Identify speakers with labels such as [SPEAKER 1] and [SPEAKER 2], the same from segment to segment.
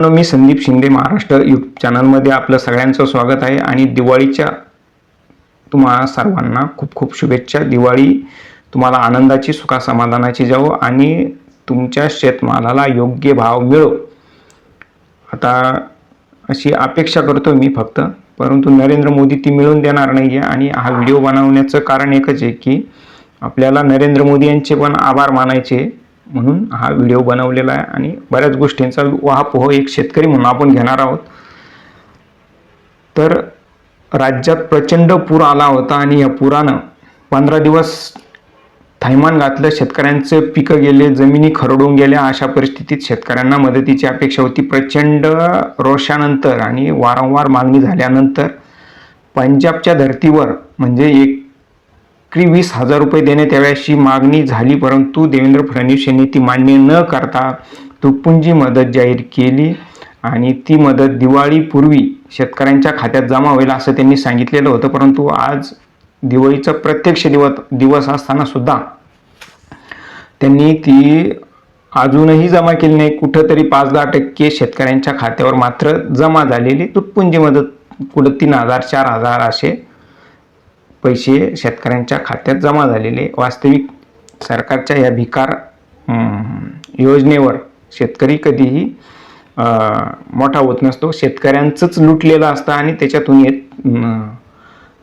[SPEAKER 1] मी Sandeep Shinde Maharashtra YouTube चॅनलमध्ये आपलं सगळ्यांचं स्वागत आहे. आणि दिवाळीच्या तुम्हा सर्वांना खूप खूप शुभेच्छा. दिवाळी तुम्हाला आनंदाची सुखासमाधानाची समाधानाची जावो आणि तुमच्या शेतमालाला योग्य भाव मिळो. आता अशी अपेक्षा करतो मी फक्त. परंतु नरेंद्र मोदी ती मिळवून देणार नाही आहे आणि हा व्हिडिओ बनवण्याचं कारण एकच आहे की आपल्याला नरेंद्र मोदी यांचे पण आभार मानायचे. म्हणून हा व्हिडिओ बनवलेला आहे आणि बऱ्याच गोष्टींचा वाहापोह हो एक शेतकरी म्हणून आपण घेणार आहोत. तर राज्यात प्रचंड पूर आला होता आणि या पुरानं पंधरा दिवस थैमान घातलं शेतकऱ्यांचे पिकं गेले जमिनी खरडून गेल्या अशा परिस्थितीत शेतकऱ्यांना मदतीची अपेक्षा होती. प्रचंड रोषानंतर आणि वारंवार मागणी झाल्यानंतर पंजाबच्या धर्तीवर म्हणजे एक एकरी वीस हजार रुपये देण्यात यावी अशी मागणी झाली परंतु देवेंद्र फडणवीस यांनी ती मान्य न करता तुटपुंजी मदत जाहीर केली आणि ती मदत दिवाळीपूर्वी शेतकऱ्यांच्या खात्यात जमा होईल असं त्यांनी सांगितलेलं होतं परंतु आज दिवाळीचा प्रत्यक्ष दिवस दिवस असताना सुद्धा त्यांनी ती अजूनही जमा केली नाही. कुठंतरी पाच दहा टक्के शेतकऱ्यांच्या खात्यावर मात्र जमा झालेली तुटपुंजी मदत कुठं तीन हजार चार हजार असे पैसे शेतकऱ्यांच्या खात्यात जमा झालेले वास्तविक सरकारच्या या भिकार योजनेवर शेतकरी कधीही मोठा होत नसतो. शेतकऱ्यांचंच लुटलेलं असतं आणि त्याच्यातून येत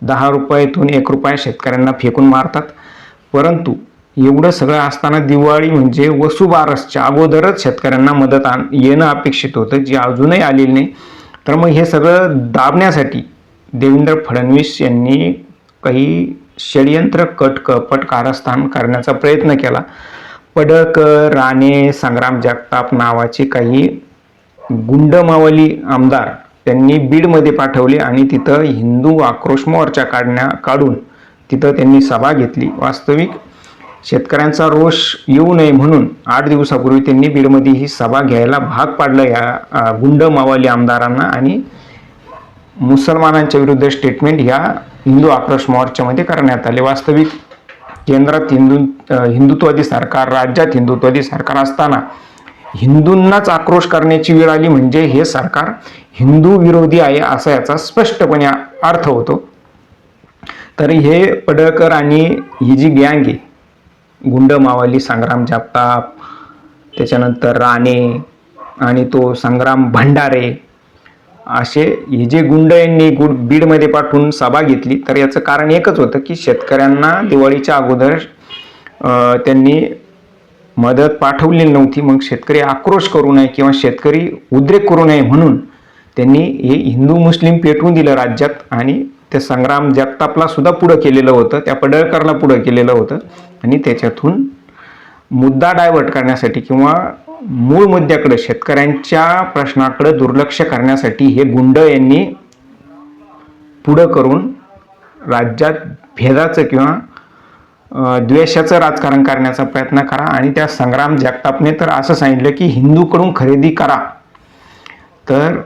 [SPEAKER 1] दहा रुपयातून एक रुपया शेतकऱ्यांना फेकून मारतात. परंतु एवढं सगळं असताना दिवाळी म्हणजे वसुबारसच्या अगोदरच शेतकऱ्यांना मदत आण येणं अपेक्षित होतं. जी अजूनही आलेली नाही. तर मग हे सगळं दाबण्यासाठी देवेंद्र फडणवीस यांनी काही षडयंत्र कट कपट कारस्थान करण्याचा प्रयत्न केला. पडळकर राणे संग्राम जगताप नावाचे काही गुंडमावली आमदार त्यांनी बीडमध्ये पाठवले आणि तिथं हिंदू आक्रोश मोर्चा काढण्या काढून तिथं त्यांनी सभा घेतली. वास्तविक शेतकऱ्यांचा रोष येऊ नये म्हणून आठ दिवसापूर्वी त्यांनी बीडमध्ये ही सभा घ्यायला भाग पाडलं या गुंड मावाली आमदारांना आणि मुसलमानांच्या विरुद्ध स्टेटमेंट ह्या हिंदू आक्रोश मोर्चामध्ये करण्यात आले. वास्तविक केंद्रात हिंदू हिंदुत्ववादी सरकार राज्यात हिंदुत्ववादी सरकार असताना हिंदूंनाच आक्रोश करण्याची वेळ आली म्हणजे हे सरकार हिंदू विरोधी आहे असा याचा स्पष्टपणे अर्थ होतो. तर हे पडळकर आणि ही जी गँग आहे गुंड मावाली संग्राम जागताप त्याच्यानंतर राणे आणि तो संग्राम भंडारे असे हे जे गुंड यांनी गुड बीडमध्ये पाठवून सभा घेतली तर याचं कारण एकच होतं की शेतकऱ्यांना दिवाळीच्या अगोदर त्यांनी मदत पाठवलेली नव्हती. मग शेतकरी आक्रोश करू नये किंवा शेतकरी उद्रेक करू नये म्हणून त्यांनी हे हिंदू मुस्लिम पेटवून दिलं राज्यात आणि ते संग्राम जगतापला सुद्धा पुढं केलेलं होतं. त्या पडळकरला पुढं केलेलं होतं. आणि त्याच्यातून मुद्दा डायव्हर्ट करण्यासाठी किंवा मूळ मुद्द्याकडे शेतकऱ्यांच्या प्रश्नाकडे दुर्लक्ष करण्यासाठी हे गुंड यांनी पुढं करून राज्यात भेदाचं किंवा द्वेषाचं राजकारण करण्याचा प्रयत्न करा आणि त्या संग्राम जगतापने तर असं सांगितलं की हिंदूकडून खरेदी करा. तर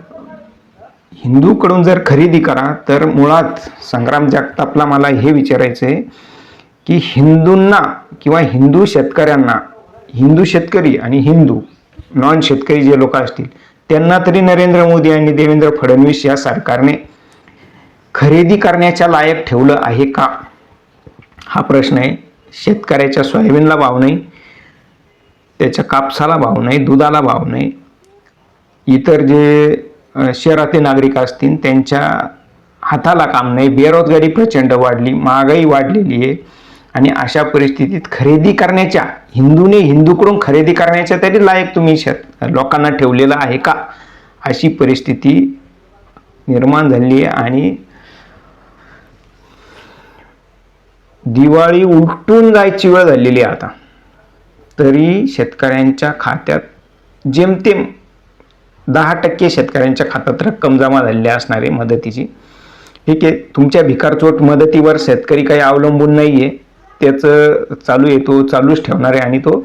[SPEAKER 1] हिंदूकडून जर खरेदी करा तर मुळात संग्राम जगतापला मला हे विचारायचं आहे की हिंदूंना किंवा हिंदू शेतकऱ्यांना हिंदू शेतकरी आणि हिंदू नॉन शेतकरी जे लोक असतील त्यांना तरी नरेंद्र मोदी आणि देवेंद्र फडणवीस या सरकारने खरेदी करण्याच्या लायक ठेवलं आहे का? हा प्रश्न आहे. शेतकऱ्याच्या सोयाबीनला भाव नाही त्याच्या कापसाला भाव नाही दुधाला भाव नाही. इतर जे शहरातील शहरातले नागरिक असतील त्यांच्या हाताला काम नाही. बेरोजगारी प्रचंड वाढली महागाई वाढलेली आहे. आणि अशा परिस्थितीत खरेदी करण्याच्या हिंदूने हिंदूकडून खरेदी करण्याच्या तरी लायक तुम्ही शेत लोकांना ठेवलेलं आहे का? अशी परिस्थिती निर्माण झाली आहे आणि दिवाळी उलटून जायची वेळ झालेली आहे आता. तरी शेतकऱ्यांच्या खात्यात जेमतेम दहा टक्के शेतकऱ्यांच्या खात्यात रक्कम जमा झालेली असणार आहे मदतीची. ठीक आहे तुमच्या भिकारचोट मदतीवर शेतकरी काही अवलंबून नाही आहे त्याचं चालू येतो चालूच ठेवणार आहे आणि तो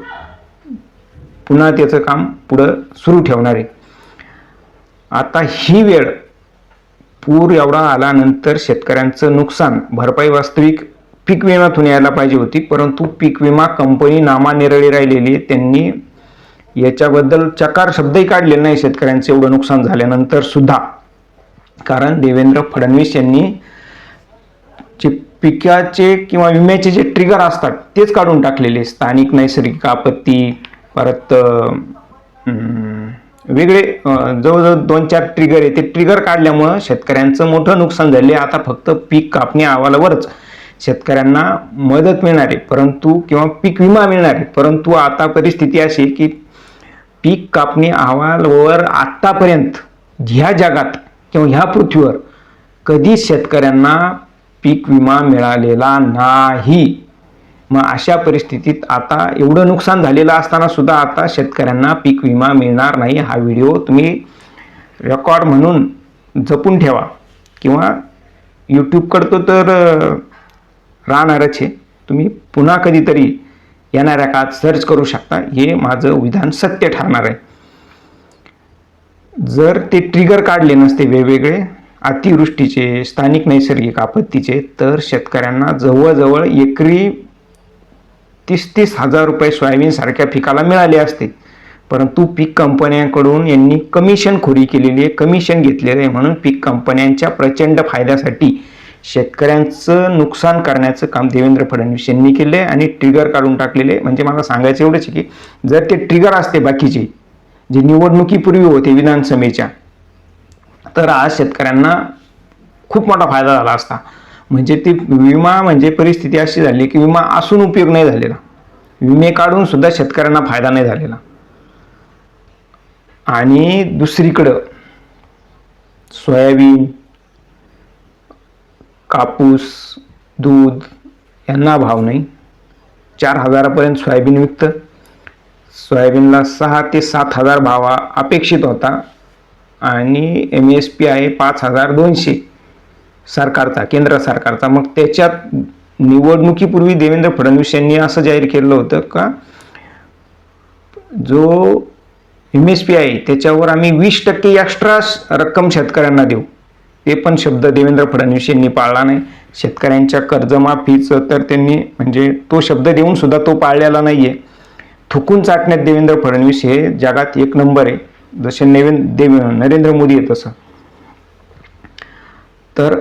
[SPEAKER 1] पुन्हा त्याचं काम पुढं सुरू ठेवणार आहे. आता ही वेळ पूर एवढा आल्यानंतर शेतकऱ्यांचं नुकसान भरपाई वास्तविक पीक विम्यातून यायला पाहिजे होती परंतु पीक विमा कंपनी नामानिरळी राहिलेली आहे त्यांनी याच्याबद्दल चकार शब्दही काढले नाही शेतकऱ्यांचं एवढं नुकसान झाल्यानंतर सुद्धा. कारण देवेंद्र फडणवीस यांनी जे पिकाचे किंवा विम्याचे जे ट्रिगर असतात तेच काढून टाकलेले स्थानिक नैसर्गिक आपत्ती परत वेगळे जवळजवळ दोन चार ट्रिगर आहे ते ट्रिगर काढल्यामुळं शेतकऱ्यांचं मोठं नुकसान झाले आता फक्त पीक कापणी अहवालावरच शेतकऱ्यांना मदत मिळणार आहे. परंतु किंवा पीक विमा मिळणार आहे. परंतु आता परिस्थिती अशी आहे की पीक कापणी अहवालवर आत्तापर्यंत ह्या जगात किंवा ह्या पृथ्वीवर कधीच शेतकऱ्यांना पीक विमा मिळालेला नाही. मग अशा परिस्थितीत आता एवढं नुकसान झालेलं असताना सुद्धा आता शेतकऱ्यांना पीक विमा मिळणार नाही. हा व्हिडिओ तुम्ही रेकॉर्ड म्हणून जपून ठेवा. किंवा यूट्यूबकडतो तर राहणारच आहे तुम्ही पुन्हा कधीतरी येणाऱ्या काळात सर्च करू शकता. हे माझं विधान सत्य ठरणार आहे. जर ते ट्रिगर काढले नसते वेगवेगळे अतिवृष्टीचे स्थानिक नैसर्गिक आपत्तीचे तर शेतकऱ्यांना जवळजवळ एकरी तीस तीस हजार रुपये सोयाबीनसारख्या पिकाला मिळाले असते. परंतु पीक कंपन्यांकडून यांनी कमिशनखोरी केलेली आहे कमिशन घेतलेलं आहे म्हणून पीक कंपन्यांच्या प्रचंड फायद्यासाठी शेतकऱ्यांचं नुकसान करण्याचं काम देवेंद्र फडणवीस यांनी केलं आहे आणि ट्रिगर काढून टाकलेले म्हणजे मला सांगायचं एवढंच आहे की जर ते ट्रिगर असते बाकीचे जे निवडणुकीपूर्वी होते विधानसभेच्या तर आज शेतकऱ्यांना खूप मोठा फायदा झाला असता. म्हणजे ती विमा म्हणजे परिस्थिती अशी झाली की विमा असून उपयोग नाही झालेला. विमे काढून सुद्धा शेतकऱ्यांना फायदा नाही झालेला. आणि दुसरीकडं सोयाबीन कापूस दूध यांना भाव नाही. चार हजारापर्यंत सोयाबीन विकतं. सोयाबीनला सहा ते सात हजार भाव अपेक्षित होता. आणि एम एस पी आहे पाच हजार दोनशे. सरकारचा केंद्र सरकारचा. मग त्याच्यात निवडणुकीपूर्वी देवेंद्र फडणवीस यांनी असं जाहीर केलं होतं का? जो एम एस पी आहे त्याच्यावर आम्ही वीस टक्के एक्स्ट्रा रक्कम शेतकऱ्यांना देऊ. ते पण शब्द देवेंद्र फडणवीस यांनी पाळला नाही. शेतकऱ्यांच्या कर्जमाफीचं तर त्यांनी म्हणजे तो शब्द देऊन सुद्धा तो पाळलेला नाही आहे थुकून चाटण्यात देवेंद्र फडणवीस हे जगात एक नंबर आहे. जसे नवीन देव नरेंद्र मोदी आहे तसं. तर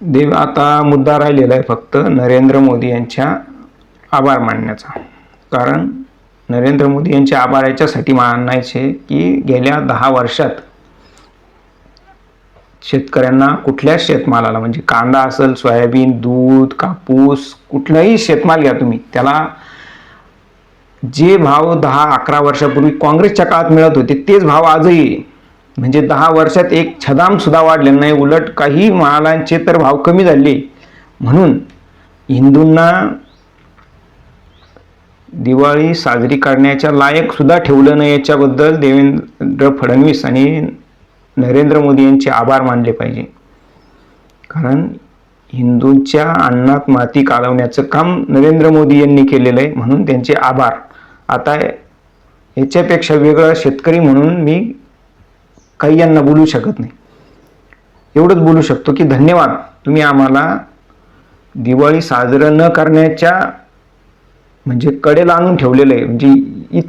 [SPEAKER 1] देव आता मुद्दा राहिलेला आहे फक्त नरेंद्र मोदी यांच्या आभार मानण्याचा. कारण नरेंद्र मोदी यांचे आभार याच्यासाठी मानायचे की गेल्या दहा वर्षात शेतकऱ्यांना कुठल्याच शेतमालाला म्हणजे कांदा असेल सोयाबीन दूध कापूस कुठलाही शेतमाल घ्या तुम्ही त्याला जे भाव दहा अकरा वर्षापूर्वी काँग्रेसच्या काळात मिळत होते तेच भाव आजही. म्हणजे दहा वर्षात एक छदाम सुद्धा वाढले नाही उलट काही मालांचे तर भाव कमी झाले. म्हणून हिंदूंना दिवाळी साजरी करण्याच्या लायक सुद्धा ठेवलं नाही याच्याबद्दल देवेंद्र फडणवीस आणि नरेंद्र मोदी यांचे आभार मानले पाहिजे. कारण हिंदूंच्या अन्नात माती काढवण्याचं काम नरेंद्र मोदी यांनी केलेलं आहे म्हणून त्यांचे आभार. आता याच्यापेक्षा वेगळा शेतकरी म्हणून मी काही यांना बोलू शकत नाही. एवढंच बोलू शकतो की धन्यवाद. तुम्ही आम्हाला दिवाळी साजरं न करण्याच्या म्हणजे कडेला आणून ठेवलेलं आहे. म्हणजे इत